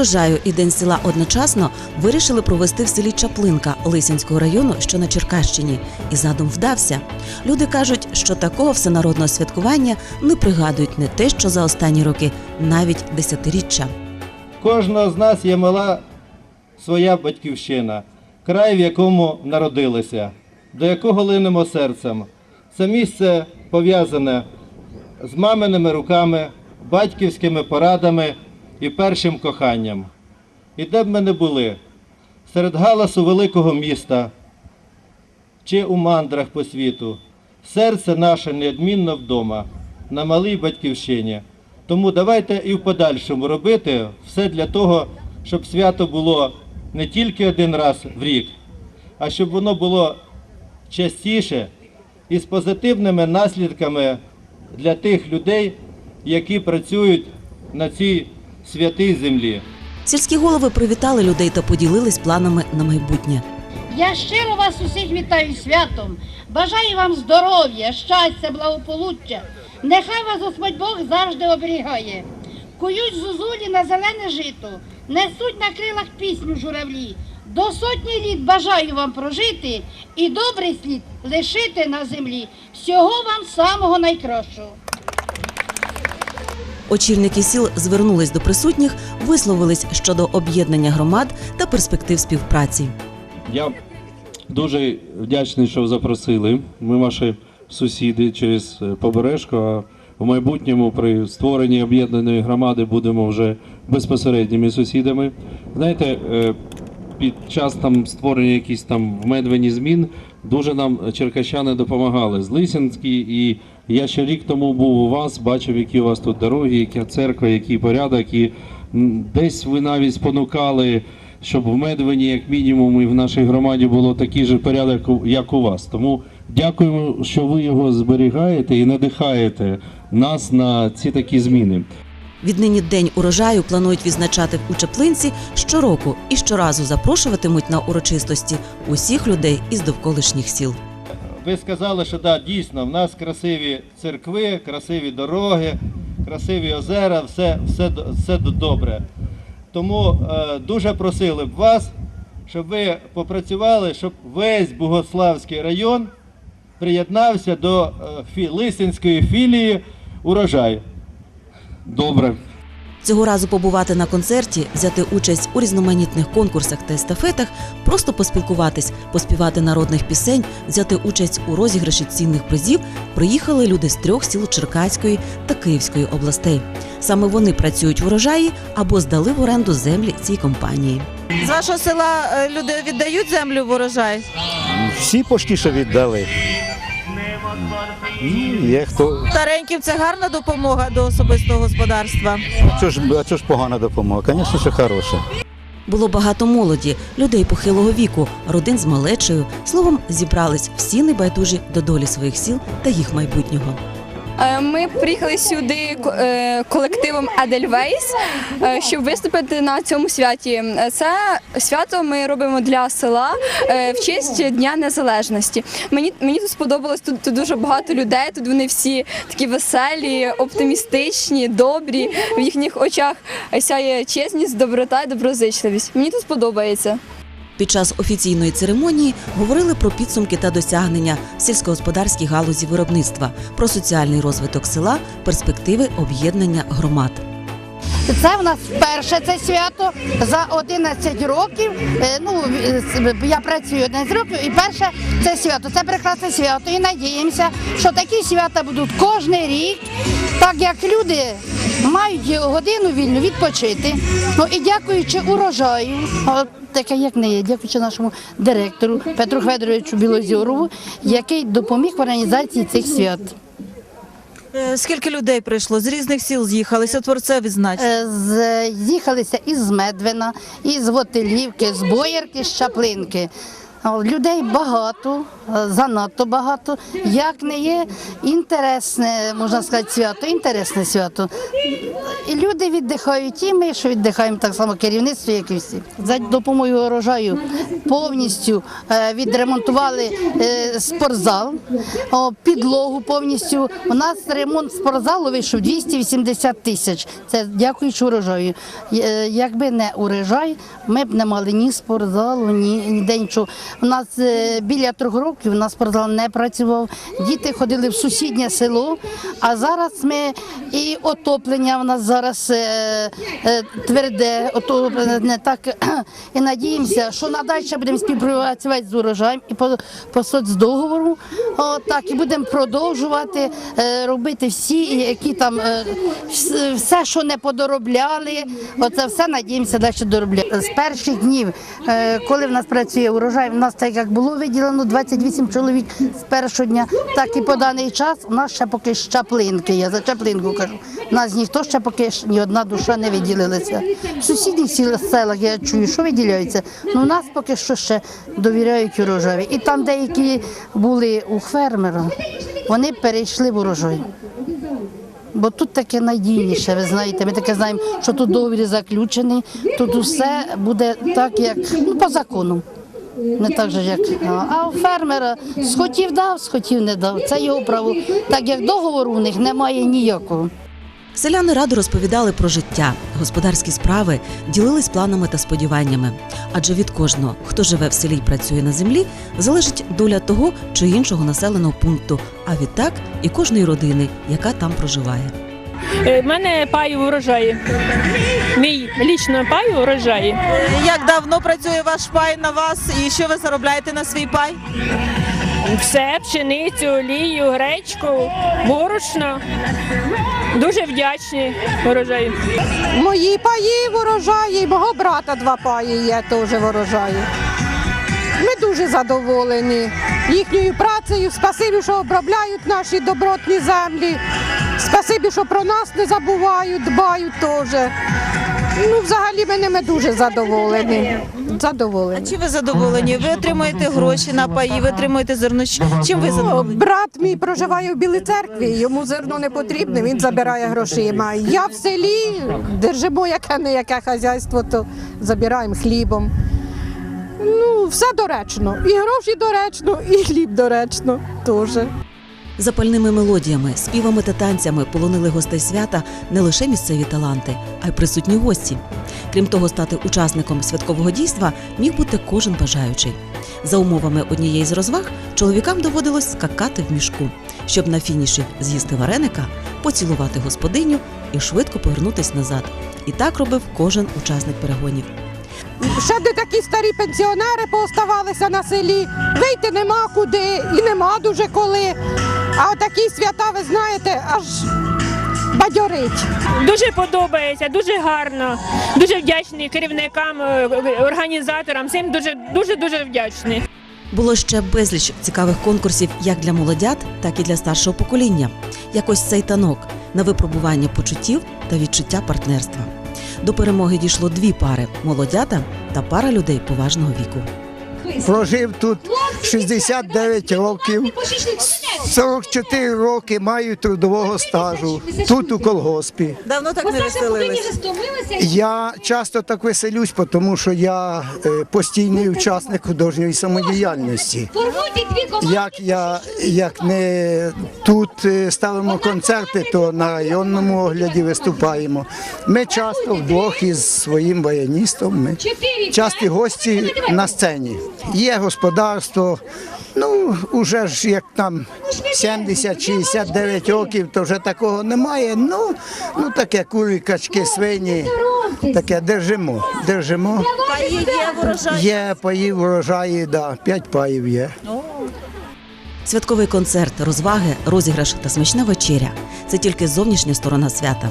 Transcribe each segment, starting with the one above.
урожаю і День села одночасно вирішили провести в селі Чаплинка Лисянського району, що на Черкащині, і задум вдався. Люди кажуть, що такого всенародного святкування не пригадують не те, що за останні роки, навіть десятиріччя. Кожного з нас є мала своя батьківщина, край, в якому народилися, до якого линемо серцем. Це місце пов'язане з маминими руками, батьківськими порадами і першим коханням. І де б ми не були, серед галасу великого міста чи у мандрах по світу, серце наше неодмінно вдома, на малій батьківщині. Тому давайте і в подальшому робити все для того, щоб свято було не тільки один раз в рік, а щоб воно було частіше і з позитивними наслідками для тих людей, які працюють на цій святій землі. Сільські голови привітали людей та поділились планами на майбутнє. Я щиро вас усіх вітаю святом. Бажаю вам здоров'я, щастя, благополуччя. Нехай вас Господь Бог завжди оберігає. Кують зозулі на зелене жито, несуть на крилах пісню журавлі. До сотні літ бажаю вам прожити і добрий слід лишити на землі. Всього вам самого найкращого. Очільники сіл звернулись до присутніх, висловились щодо об'єднання громад та перспектив співпраці. Я дуже вдячний, що запросили. Ми ваші сусіди через е, побережку. А в майбутньому при створенні об'єднаної громади будемо вже безпосередніми сусідами. Знаєте, е, під час там створення якісь там вмедвені змін дуже нам черкащани допомагали з Лисянські. І я ще рік тому був у вас, бачив, які у вас тут дороги, яка церква, який порядок. І десь ви навіть спонукали щоб в Медвені, як мінімум, і в нашій громаді було такий же порядок, як у вас. Тому дякуємо, що ви його зберігаєте і надихаєте нас на ці такі зміни. Віднині день урожаю планують відзначати у Чаплинці щороку і щоразу запрошуватимуть на урочистості усіх людей із довколишніх сіл. Ви сказали, що да, дійсно, в нас красиві церкви, красиві дороги, красиві озера, все, все, все добре. Тому е, дуже просили б вас, щоб ви попрацювали, щоб весь Богославський район приєднався до е, фі, Лисинської філії урожай. Добре. Цього разу побувати на концерті, взяти участь у різноманітних конкурсах та естафетах, просто поспілкуватись, поспівати народних пісень, взяти участь у розіграші цінних призів приїхали люди з трьох сіл Черкаської та Київської областей. Саме вони працюють в урожаї або здали в оренду землі цій компанії. З вашого села е, люди віддають землю в урожай? Всі пошті, що віддали. Ну, Є хто. Стареньким це гарна допомога до особистого господарства. А чого ж, а чого ж погана допомога? Звісно, що хороша. Було багато молоді, людей похилого віку, родин з малечею. Словом, зібрались всі небайдужі до долі своїх сіл та їх майбутнього. Е, Ми приїхали сюди е, колективом Edelweiss, е, щоб виступити на цьому святі. Це свято ми робимо для села в честь Дня Незалежності. Мені мені тут сподобалось тут, тут дуже багато людей. Тут вони всі такі веселі, оптимістичні, добрі. В їхніх очах сяє чесність, доброта і доброзичливість. Мені тут сподобається. Під час офіційної церемонії говорили про підсумки та досягнення в сільськогосподарській галузі виробництва, про соціальний розвиток села, перспективи об'єднання громад. Це в нас перше це свято за 11 років. Е, Ну я працюю 11 років, і перше це свято. Це прекрасне свято. І надіємося, що такі свята будуть кожен рік, так як люди мають годину вільну відпочити. Ну і дякуючи урожаю, таке як не є, дякуючи нашому директору Петру Федоровичу Білозірову, який допоміг в організації цих свят. Е, Скільки людей прийшло? З різних сіл з'їхалися, творцеві відзначити. Е, З'їхалися із Медвина, із Готелівки, з Боярки, з Чаплинки. Людей багато, е, занадто багато. Як не є інтересне, можна сказати, свято, інтересне свято. І люди віддихають, і ми що віддихаємо так само керівництво, як і всі. За допомогою урожаю повністю е, відремонтували е, спортзал, підлогу повністю. У нас ремонт спортзалу вийшов 280 тисяч. Це дякуючи урожаю. Якби не урожай, ми б не мали ні спортзалу, ні ніде нічого. У нас е, біля трьох років у нас спортзал не працював. Діти ходили в сусіднє село, а зараз ми і отоплення у нас зараз е, е, тверде, отоплене так і надіємося, що надалі будемо співпрацювати з урожаєм і по, по соцдоговору. О, так і будемо продовжувати робити всі, які там все, що не подоробляли. Оце все надіємося далі доробляти. З перших днів, коли в нас працює урожай, в нас так як було виділено 28 чоловік з першого дня, так і по даний час у нас ще поки щаплинки. Я за чаплинку кажу. У нас ніхто ще поки ні одна душа не виділилася. В сусідніх селах я чую, що виділяється. Ну у нас поки що ще довіряють урожаю. І там деякі були у фермера, вони перейшли в урожай. Бо тут таке надійніше, ви знаєте. Ми таке знаємо, що тут договір заключений, тут усе буде так, як ну, по закону. Не так же, як. А у фермера схотів дав, схотів не дав. Це його право. Так як договору у них немає ніякого. Селяни радо розповідали про життя, господарські справи, ділились планами та сподіваннями. Адже від кожного, хто живе в селі й працює на землі, залежить доля того чи іншого населеного пункту, а відтак і кожної родини, яка там проживає. Е, В мене пай в урожаї. Мій лічно пай в урожаї. Як давно працює ваш пай на вас і що ви заробляєте на свій пай? Все, пшеницю, олію, гречку, борошно. Дуже вдячні урожаю. Мої паї урожаї, мого брата два паї є теж урожаї. Ми дуже задоволені їхньою працею. Спасибі, що обробляють наші добротні землі. Спасибі, що про нас не забувають, дбають теж. Ну, взагалі ми ними дуже задоволені. Задоволені. Чи ви задоволені? Ви отримуєте гроші на паї, ви отримуєте зерно. Чим ви задоволені? Брат мій проживає в Білій церкві, йому зерно не потрібне, він забирає грошима. Я в селі держимо яке не яке хазяйство, то забираємо хлібом. Ну, все доречно. І гроші доречно, і хліб доречно теж. Запальними мелодіями, співами та танцями полонили гостей свята не лише місцеві таланти, а й присутні гості. Крім того, стати учасником святкового дійства міг бути кожен бажаючий. За умовами однієї з розваг чоловікам доводилось скакати в мішку, щоб на фініші з'їсти вареника, поцілувати господиню і швидко повернутись назад. І так робив кожен учасник перегонів. Ще де такі старі пенсіонери пооставалися на селі. Вийти нема куди і нема дуже коли. А такі свята, ви знаєте, аж бадьорить. Дуже подобається, дуже гарно. Дуже вдячний керівникам, е, організаторам. Всім дуже дуже дуже вдячний. Було ще безліч цікавих конкурсів як для молодят, так і для старшого покоління. Якось цей танок на випробування почуттів та відчуття партнерства. До перемоги дійшло дві пари молодята та пара людей поважного віку. Прожив тут 69 років, 44 роки маю трудового стажу тут у колгоспі. Давно так не веселились. Я часто так веселюсь, тому що я е, постійний учасник художньої самодіяльності. Як я як не тут е, ставимо концерти, то на районному огляді виступаємо. Ми часто вдвох із своїм баяністом. Ми часті гості на сцені. Є господарство. Ну, уже ж як там 70-69 років, то вже такого немає. Ну, ну таке курі, качки, свині, таке держимо. Держимо. Паї є врожай. Є паї врожаї, да, п'ять паїв є. Святковий концерт, розваги, розіграш та смачна вечеря це тільки зовнішня сторона свята.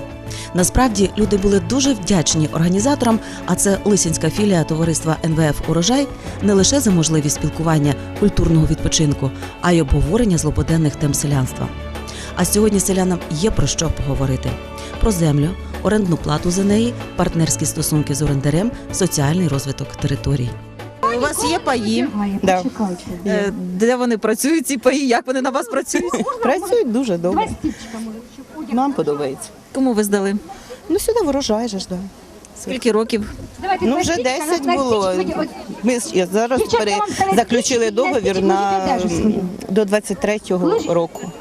Насправді люди були дуже вдячні організаторам, а це Лисінська філія товариства НВФ Урожай не лише за можливість спілкування культурного відпочинку, а й обговорення злободенних тем селянства. А сьогодні селянам є про що поговорити: про землю, орендну плату за неї, партнерські стосунки з орендарем, соціальний розвиток територій. У вас є паї. Да. Е, Де вони працюють, ці паї? Як вони на вас працюють? Працюють дуже добре. Нам подобається. Кому ви здали? Ну сюди врожай же ж, да. Скільки років? Ну вже 10 було. Ми ж- зараз пере... заключили договір на до 23-го року.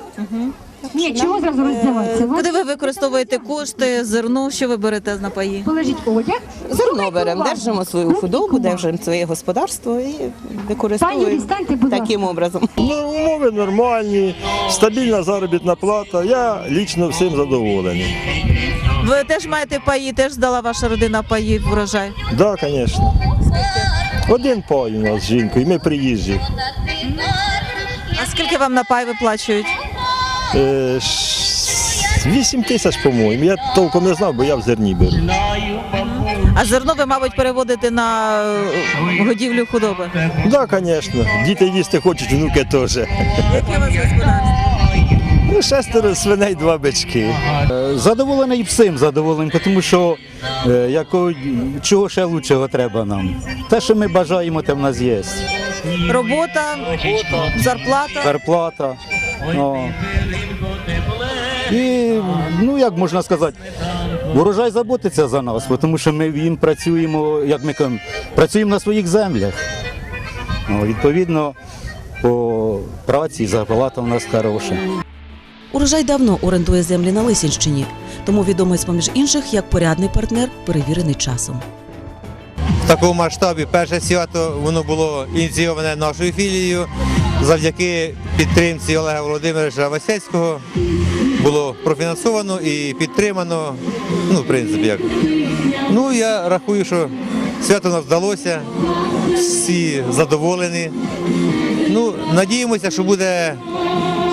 Ні, чого зразу роздаватися? Куди ви використовуєте кошти, зерно, що ви берете на паї? Положіть одяг. Зерно беремо, держимо свою худобу, держимо своє господарство і Пані використовуємо станьте, будь ласка. таким образом. Ну, умови нормальні, стабільна заробітна плата. Я лічно всім задоволений. Ви теж маєте паї, теж здала ваша родина паї врожай. Так, да, звісно. Один пай у нас з жінкою, ми приїжджі. А скільки вам на пай виплачують? Е, 8 тисяч, по-моєму. Я толком не знав, бо я в зерні беру. А зерно ви, мабуть, переводите на е, годівлю худоби. Так, да, звісно. Діти їсти хочуть, внуки теж. Яке у вас господарство? Ну, шестеро свиней, два бички. Е, Задоволений всім задоволений, тому що е, яко, чого ще лучшого треба нам. Те, що ми бажаємо, те в нас є. Робота, зарплата. Зарплата. О. І, ну як можна сказати, урожай заботиться за нас, тому що ми їм працюємо, як ми кажемо, працюємо на своїх землях. Ну, відповідно, по праці зарплата у нас хороша. Урожай давно орендує землі на Лисінщині, тому відомий з-поміж інших як порядний партнер, перевірений часом. в такому масштабі. Перше свято воно було ініційоване нашою філією завдяки підтримці Олега Володимировича Васецького. Було профінансовано і підтримано. Ну, в принципі, як. Ну, я рахую, що свято нам вдалося, всі задоволені. Ну, надіємося, що буде,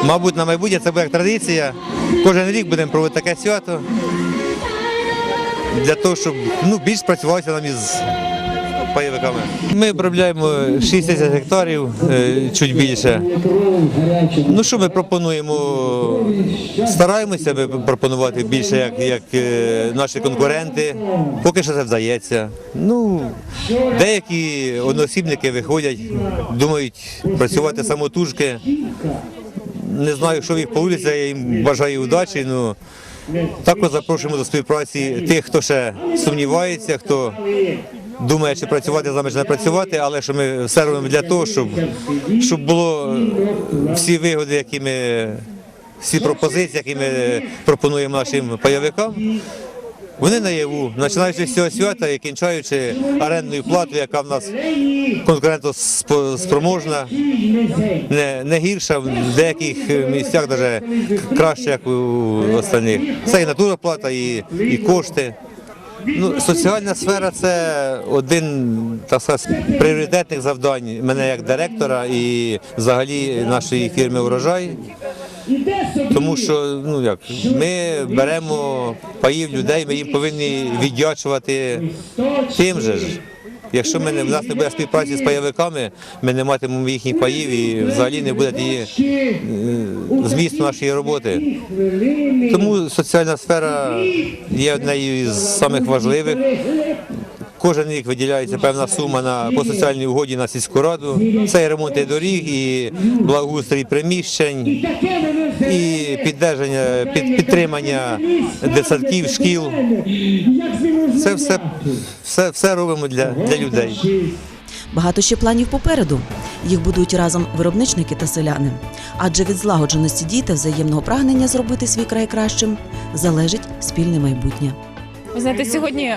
мабуть, на майбутнє це буде як традиція. Кожен рік будемо проводити таке свято для того, щоб ну, більш працювалося нам із пайовиками. Ми обробляємо 6 тисяч гектарів, е, чуть більше. Ну що ми пропонуємо? Стараємося ми пропонувати більше, як, як е, наші конкуренти. Поки що це вдається. Ну, деякі одноосібники виходять, думають працювати самотужки. Не знаю, що їх вийде, я їм бажаю удачі. Ну, також запрошуємо до співпраці тих, хто ще сумнівається, хто думає, чи працювати з нами, чи не працювати, але що ми все робимо для того, щоб, щоб було всі вигоди, які ми, всі пропозиції, які ми пропонуємо нашим пайовикам. Вони наяву, починаючи з цього свята і кінчаючи орендною платою, яка в нас конкурентоспроможна, не, не гірша, в деяких місцях навіть краще, як у останніх. Це і натуроплата, і, і кошти. Ну, соціальна сфера це один так сказати, пріоритетних завдань мене як директора і взагалі нашої фірми Урожай. Тому що ну як ми беремо паїв людей, ми їм повинні віддячувати тим же ж. Якщо ми не в нас не буде співпраці з пайовиками, ми не матимемо їхніх паїв і взагалі не буде її е, змісту нашої роботи. Тому соціальна сфера є однією з самих важливих. Кожен рік виділяється певна сума на по соціальній угоді на сільську раду. Це і ремонти доріг, і благоустрій приміщень, і піддержання, під, підтримання дитсадків, шкіл. Це все, все, все робимо для, для людей. Багато ще планів попереду. Їх будують разом виробничники та селяни. Адже від злагодженості дій та взаємного прагнення зробити свій край кращим залежить спільне майбутнє. Ви знаєте, сьогодні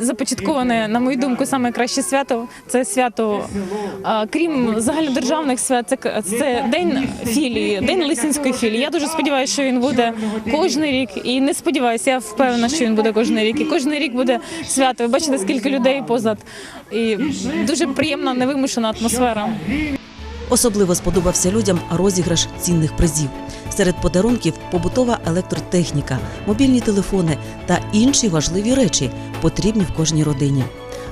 започатковане, на мою думку, саме краще свято. Це свято, крім загальнодержавних свят, це, це день філії, день Лисинської філії. Я дуже сподіваюся, що він буде кожен рік. І не сподіваюся, я впевнена, що він буде кожен рік. І кожен рік буде свято. Ви бачите, скільки людей позад. І дуже приємна, невимушена атмосфера. Особливо сподобався людям розіграш цінних призів. Серед подарунків побутова електротехніка, мобільні телефони та інші важливі речі, потрібні в кожній родині.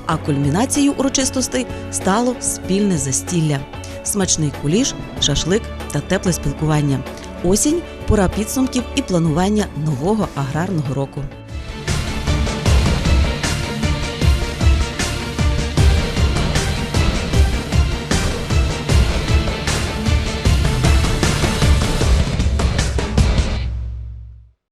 А кульмінацією урочистостей стало спільне застілля, смачний куліш, шашлик та тепле спілкування. Осінь пора підсумків і планування нового аграрного року.